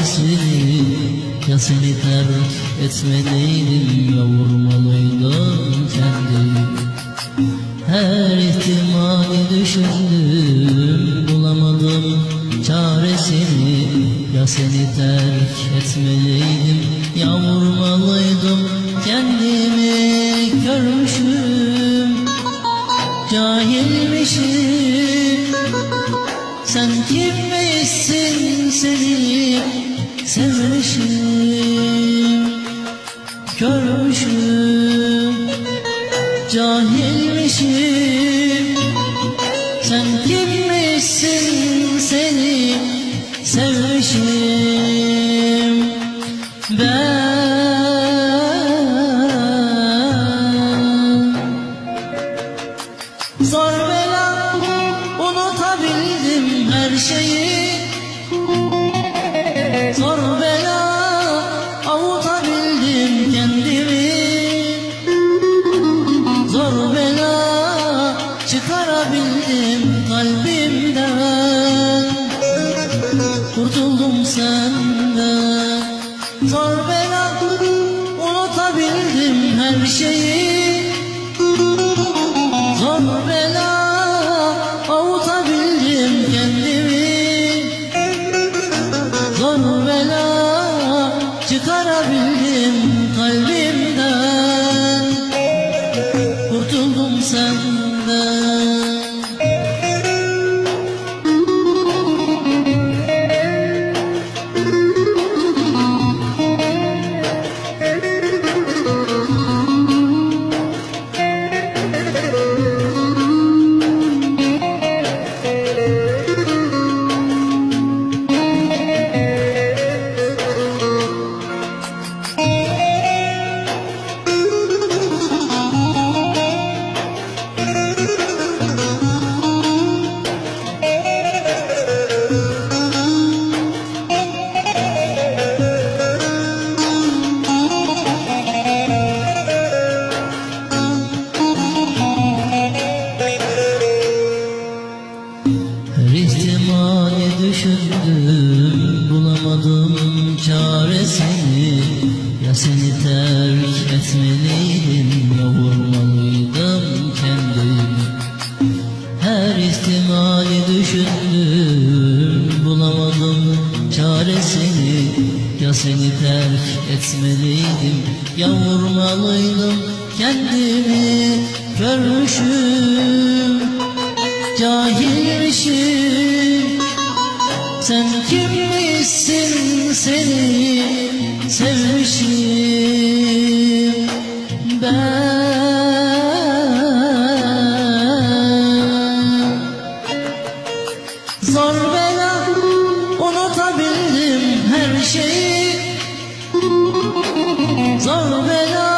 etmedi Ya seni terk etmeliydim Ya vurmalıydım kendi Her ihtimali düşündüm Bulamadım çaresini. Ya seni terk etmeliydim Ya vurmalıydım kendimi. Görmüşüm Cahilmişim. Sen kimmişsin seni sevmişim Körmüşüm Cahilmişim. Sen kimmişsin seni sevmişim? Ben Zor bela unutabildim her şeyi Zor bela unutabildim her şeyi çaresini Ya seni terk etmeliydim. Ya vurmalıydım kendimi Her ihtimali düşündüm Bulamadım çaresini Ya seni terk etmeliydim Ya vurmalıydım kendimi. Görmüşüm Cahilmişim. Sen kimmişsin seni sevmişim. Ben Zor bela unutabildim her şeyi. Zor bela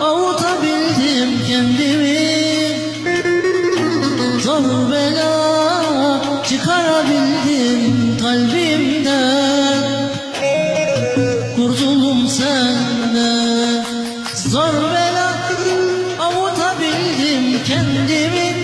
avutabildim kendimi. Zor bela çıkarabildim kalbimden kendimi